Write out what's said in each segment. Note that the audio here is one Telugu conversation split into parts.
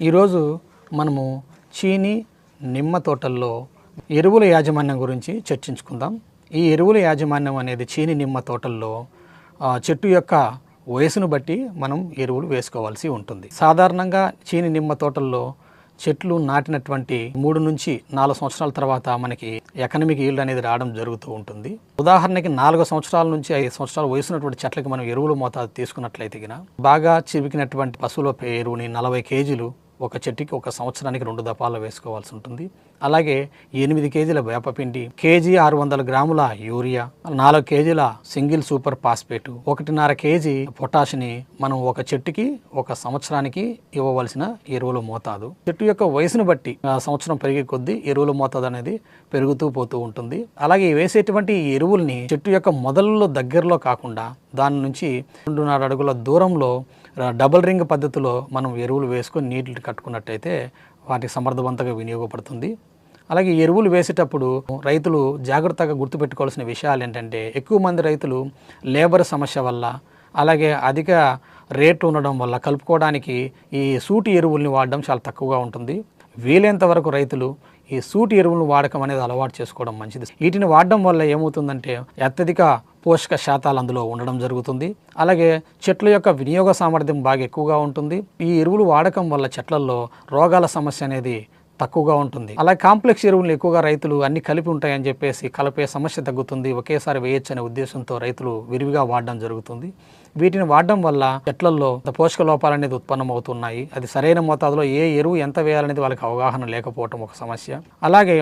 ఈరోజు మనము చీని నిమ్మ తోటల్లో ఎరువుల యాజమాన్యం గురించి చర్చించుకుందాం. ఈ ఎరువుల యాజమాన్యం అనేది చీని నిమ్మ తోటల్లో చెట్టు యొక్క వయసును బట్టి మనం ఎరువులు వేసుకోవాల్సి ఉంటుంది. సాధారణంగా చీని నిమ్మ తోటల్లో చెట్లు నాటినటువంటి మూడు నుంచి నాలుగు సంవత్సరాల తర్వాత మనకి ఎకనమిక్ ఈల్డ్ అనేది రావడం జరుగుతూ ఉంటుంది. ఉదాహరణకి నాలుగు సంవత్సరాల నుంచి ఐదు సంవత్సరాల వయసున్నటువంటి చెట్లకి మనం ఎరువుల మోతాదు తీసుకున్నట్లయితే గిన బాగా చిరికినటువంటి పశువుల ఎరువుని నలభై కేజీలు ఒక చెట్టుకి ఒక సంవత్సరానికి రెండు దపాలు వేసుకోవాల్సి ఉంటుంది. అలాగే ఎనిమిది కేజీల వేపపిండి కేజీ ఆరు వందల గ్రాముల యూరియా నాలుగు కేజీల సింగిల్ సూపర్ ఫాస్ఫేట్ ఒకటిన్నర కేజీ పొటాష్ని మనం ఒక చెట్టుకి ఒక సంవత్సరానికి ఇవ్వవలసిన ఎరువుల మోతాదు. చెట్టు యొక్క వయసును బట్టి సంవత్సరం పెరిగే కొద్దీ ఎరువుల మోతాదు అనేది పెరుగుతూ పోతూ ఉంటుంది. అలాగే వేసేటువంటి ఎరువుల్ని చెట్టు యొక్క మొదల్లో దగ్గరలో కాకుండా దాని నుంచి రెండున్నర అడుగుల దూరంలో డబుల్ రింగ్ పద్ధతిలో మనం ఎరువులు వేసుకొని నీటిని కట్టుకున్నట్టయితే వాటికి సమర్థవంతంగా వినియోగపడుతుంది. అలాగే ఎరువులు వేసేటప్పుడు రైతులు జాగ్రత్తగా గుర్తుపెట్టుకోవాల్సిన విషయాలు ఏంటంటే ఎక్కువ మంది రైతులు లేబర్ సమస్య వల్ల అలాగే అధిక రేటు ఉండడం వల్ల కలుపుకోవడానికి ఈ సూటి ఎరువుల్ని వాడడం చాలా తక్కువగా ఉంటుంది. వీలైనంత వరకు రైతులు ఈ సూటి ఎరువులను వాడకం అనేది అలవాటు చేసుకోవడం మంచిది. వీటిని వాడడం వల్ల ఏమవుతుందంటే అత్యధిక పోషక శాతాలు అందులో ఉండడం జరుగుతుంది. అలాగే చెట్ల యొక్క వినియోగ సామర్థ్యం బాగా ఎక్కువగా ఉంటుంది. ఈ ఎరువులు వాడకం వల్ల చెట్లలో రోగాల సమస్య అనేది తక్కువగా ఉంటుంది. అలాగే కాంప్లెక్స్ ఎరువులు ఎక్కువగా రైతులు అన్ని కలిపి ఉంటాయని చెప్పేసి కలిపే సమస్య తగ్గుతుంది. ఒకేసారి వేయొచ్చు అనే ఉద్దేశంతో రైతులు విరివిగా వాడడం జరుగుతుంది. వీటిని వాడడం వల్ల చెట్లల్లో పోషక లోపాలు అనేది ఉత్పన్నమవుతున్నాయి. అది సరైన మోతాదులో ఏ ఎరువు ఎంత వేయాలనేది వాళ్ళకి అవగాహన లేకపోవటం ఒక సమస్య. అలాగే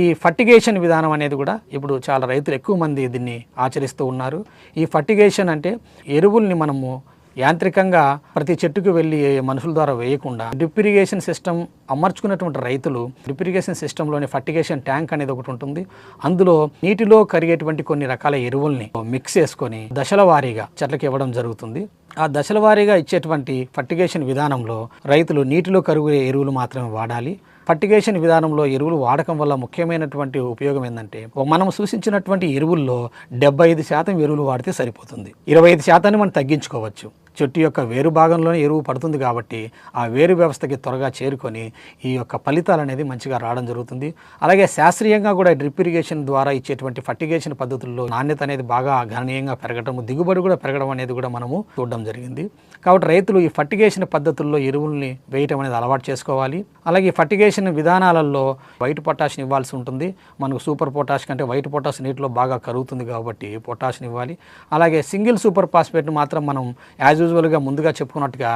ఈ ఫర్టిగేషన్ విధానం అనేది కూడా ఇప్పుడు చాలా రైతులు ఎక్కువ మంది దీన్ని ఆచరిస్తూ ఉన్నారు. ఈ ఫర్టిగేషన్ అంటే ఎరువుల్ని మనము యాంత్రికంగా ప్రతి చెట్టుకు వెళ్ళి మనుషుల ద్వారా వేయకుండా డ్రిప్ ఇరిగేషన్ సిస్టమ్ అమర్చుకున్నటువంటి రైతులు డ్రిప్ ఇరిగేషన్ సిస్టంలోని ఫర్టిగేషన్ ట్యాంక్ అనేది ఒకటి ఉంటుంది. అందులో నీటిలో కరిగేటువంటి కొన్ని రకాల ఎరువుల్ని మిక్స్ చేసుకొని దశల వారీగా చెట్లకు ఇవ్వడం జరుగుతుంది. ఆ దశల వారీగా ఇచ్చేటువంటి ఫర్టిగేషన్ విధానంలో రైతులు నీటిలో కరుగే ఎరువులు మాత్రమే వాడాలి. ఫర్టిగేషన్ విధానంలో ఎరువులు వాడకం వల్ల ముఖ్యమైనటువంటి ఉపయోగం ఏంటంటే మనం సూచించినటువంటి ఎరువుల్లో డెబ్బై ఐదు శాతం ఎరువులు వాడితే సరిపోతుంది. ఇరవై ఐదు శాతాన్ని మనం తగ్గించుకోవచ్చు. చెట్టు యొక్క వేరు భాగంలోనే ఎరువు పడుతుంది కాబట్టి ఆ వేరు వ్యవస్థకి త్వరగా చేరుకొని ఈ యొక్క ఫలితాలు అనేది మంచిగా రావడం జరుగుతుంది. అలాగే శాస్త్రీయంగా కూడా డ్రిప్ ఇరిగేషన్ ద్వారా ఇచ్చేటువంటి ఫర్టిగేషన్ పద్ధతుల్లో నాణ్యత అనేది బాగా గణనీయంగా పెరగడం దిగుబడి కూడా పెరగడం అనేది కూడా మనము చూడడం జరిగింది. కాబట్టి రైతులు ఈ ఫర్టిగేషన్ పద్ధతుల్లో ఎరువుల్ని వేయటం అనేది అలవాటు చేసుకోవాలి. అలాగే ఈ ఫర్టిగేషన్ విధానాలలో వైట్ పొటాషియం ఇవ్వాల్సి ఉంటుంది. మనకు సూపర్ పొటాష్ కంటే వైట్ పొటాష్ నీటిలో బాగా కరుగుతుంది కాబట్టి పొటాషియం ఇవ్వాలి. అలాగే సింగిల్ సూపర్ ఫాస్ఫేట్ని మాత్రం మనం యాజ్ యూజువల్గా ముందుగా చెప్పుకున్నట్టుగా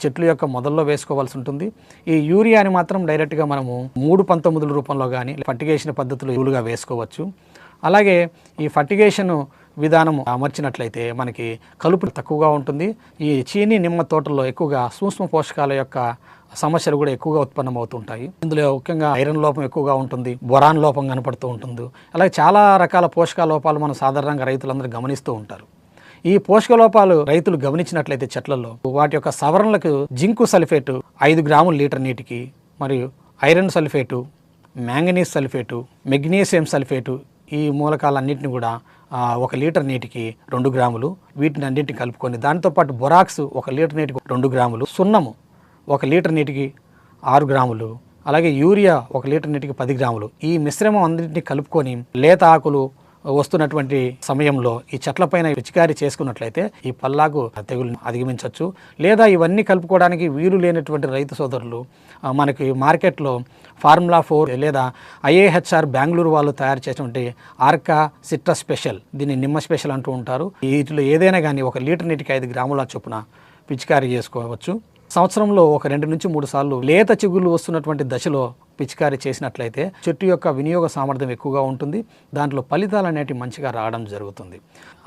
చెట్లు యొక్క మొదల్లో వేసుకోవాల్సి ఉంటుంది. ఈ యూరియాని మాత్రం డైరెక్ట్గా మనము మూడు పంతొమ్మిదిల రూపంలో కానీ ఫర్టిగేషన్ పద్ధతులు ఎరువులుగా వేసుకోవచ్చు. అలాగే ఈ ఫర్టిగేషన్ విధానం అమర్చినట్లయితే మనకి కలుపు తక్కువగా ఉంటుంది. ఈ చీని నిమ్మ తోటల్లో ఎక్కువగా సూక్ష్మ పోషకాల యొక్క సమస్యలు కూడా ఎక్కువగా ఉత్పన్నమవుతుంటాయి. ఇందులో ముఖ్యంగా ఐరన్ లోపం ఎక్కువగా ఉంటుంది బొరాన్ లోపం కనపడుతూ ఉంటుంది. అలాగే చాలా రకాల పోషక లోపాలు మనం సాధారణంగా రైతులందరూ గమనిస్తూ ఉంటారు. ఈ పోషక లోపాలు రైతులు గమనించినట్లయితే చెట్లలో వాటి యొక్క సవరణలకు జింకు సల్ఫేటు ఐదు గ్రాముల లీటర్ నీటికి మరియు iron sulphate manganese sulphate magnesium sulphate ఈ మూలకాలన్నింటిని కూడా ఒక లీటర్ నీటికి రెండు గ్రాములు వీటిని అన్నింటిని కలుపుకొని దాంతోపాటు బొరాక్స్ ఒక లీటర్ నీటికి రెండు గ్రాములు సున్నము ఒక లీటర్ నీటికి ఆరు గ్రాములు అలాగే యూరియా ఒక లీటర్ నీటికి పది గ్రాములు. ఈ మిశ్రమం అన్నింటినీ కలుపుకొని లేత ఆకులు వస్తున్నటువంటి సమయంలో ఈ చెట్లపైన పిచికారి చేసుకున్నట్లయితే ఈ పల్లాకు తెగులు అధిగమించవచ్చు. లేదా ఇవన్నీ కలుపుకోవడానికి వీలు లేనటువంటి రైతు సోదరులు మనకి మార్కెట్లో ఫార్ములా ఫోర్ లేదా ఐఏహెచ్ఆర్ బెంగళూరు వాళ్ళు తయారు చేసినటువంటి ఆర్కా సిట్రా స్పెషల్ దీన్ని నిమ్మ స్పెషల్ అంటూ ఉంటారు. వీటిలో ఏదైనా కానీ ఒక లీటర్ నీటికి ఐదు గ్రాముల చొప్పున పిచికారీ చేసుకోవచ్చు. సంవత్సరంలో ఒక రెండు నుంచి మూడు సార్లు లేత చిగుళ్ళు వస్తున్నటువంటి దశలో పిచికారీ చేసినట్లయితే చెట్టు యొక్క వినియోగ సామర్థ్యం ఎక్కువగా ఉంటుంది. దాంట్లో ఫలితాలు అనేటివి మంచిగా రావడం జరుగుతుంది.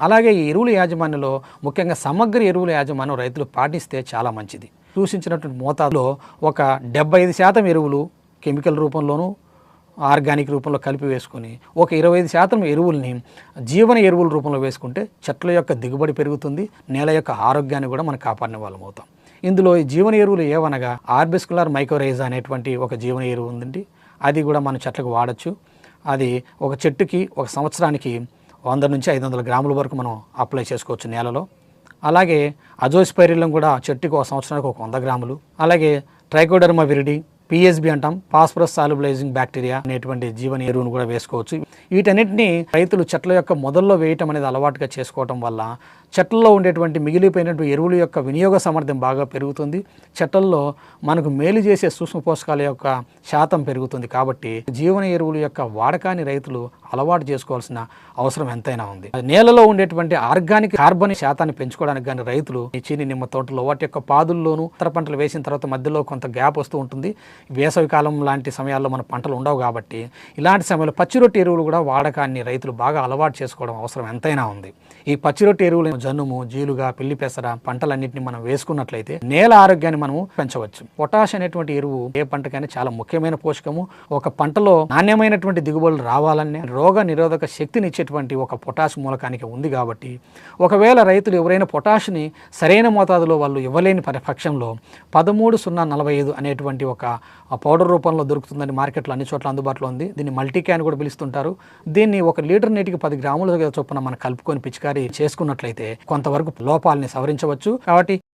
అలాగే ఈ ఎరువుల యాజమాన్యంలో ముఖ్యంగా సమగ్ర ఎరువుల యాజమాన్యం రైతులు పాటిస్తే చాలా మంచిది. సూచించినటువంటి మోతాదులో ఒక డెబ్బై ఐదు శాతం ఎరువులు కెమికల్ రూపంలోనూ ఆర్గానిక్ రూపంలో కలిపి వేసుకొని ఒక ఇరవై ఐదు శాతం ఎరువుల్ని జీవన ఎరువుల రూపంలో వేసుకుంటే చెట్ల యొక్క దిగుబడి పెరుగుతుంది. నేల యొక్క ఆరోగ్యాన్ని కూడా మనం కాపాడిన వాళ్ళం అవుతాం. ఇందులో జీవన ఎరువులు ఏవనగా ఆర్బిస్కులర్ మైక్రోరైజ్ అనేటువంటి ఒక జీవన ఎరువు ఉందండి. అది కూడా మన చెట్లకు వాడచ్చు. అది ఒక చెట్టుకి ఒక సంవత్సరానికి వంద నుంచి ఐదు వందల గ్రాముల వరకు మనం అప్లై చేసుకోవచ్చు నేలలో. అలాగే అజోస్పైరిలం కూడా చెట్టుకి ఒక సంవత్సరానికి ఒక వంద గ్రాములు. అలాగే ట్రైకోడర్మా విరిడి పిఎస్బి అంటాం ఫాస్ఫరస్ సాల్యుబలైజింగ్ బ్యాక్టీరియా అనేటువంటి జీవన ఎరువును కూడా వేసుకోవచ్చు. వీటన్నిటిని రైతులు చెట్ల యొక్క మొదల్లో వేయటం అనేది అలవాటుగా చేసుకోవటం వల్ల చెట్లలో ఉండేటువంటి మిగిలిపోయినటువంటి ఎరువుల యొక్క వినియోగ సామర్థ్యం బాగా పెరుగుతుంది. చెట్లలో మనకు మేలు చేసే సూక్ష్మ పోషకాల యొక్క శాతం పెరుగుతుంది కాబట్టి జీవన ఎరువుల యొక్క వాడకాన్ని రైతులు అలవాటు చేసుకోవాల్సిన అవసరం ఎంతైనా ఉంది. నేలలో ఉండేటువంటి ఆర్గానిక్ కార్బన్ శాతాన్ని పెంచుకోవడానికి కానీ రైతులు చీని నిమ్మ తోటలో వాటి యొక్క పాదుల్లోనూ ఇతర పంటలు వేసిన తర్వాత మధ్యలో కొంత గ్యాప్ వస్తూ ఉంటుంది. వేసవి కాలం లాంటి సమయాల్లో మన పంటలు ఉండవు కాబట్టి ఇలాంటి సమయంలో పచ్చిరొట్టి ఎరువులు కూడా వాడకాన్ని రైతులు బాగా అలవాటు చేసుకోవడం అవసరం ఎంతైనా ఉంది. ఈ పచ్చిరొట్టి ఎరువులు జనుము జీలుగా పిల్లి పెసర పంటలన్నింటినీ మనం వేసుకున్నట్లయితే నేల ఆరోగ్యాన్ని మనము పెంచవచ్చు. పొటాష్ అనేటువంటి ఎరువు ఏ పంటకైనా చాలా ముఖ్యమైన పోషకము. ఒక పంటలో నాణ్యమైనటువంటి దిగుబడులు రావాలనే రోగ నిరోధక శక్తిని ఇచ్చేటువంటి ఒక పొటాష్ మూలకానికి ఉంది కాబట్టి ఒకవేళ రైతులు ఎవరైనా పొటాష్ని సరైన మోతాదులో వాళ్ళు ఇవ్వలేని పరిపక్షంలో పదమూడు సున్నా నలభై ఐదు అనేటువంటి ఒక పౌడర్ రూపంలో దొరుకుతుందని మార్కెట్లో అన్ని చోట్ల అందుబాటులో ఉంది. దీన్ని మల్టీ క్యాన్ కూడా పిలుస్తుంటారు. దీన్ని ఒక లీటర్ నీటికి పది గ్రాముల చొప్పున మనం కలుపుకొని పిచికారీ చేసుకున్నట్లయితే కొంతవరకు లోపాలని సవరించవచ్చు. కాబట్టి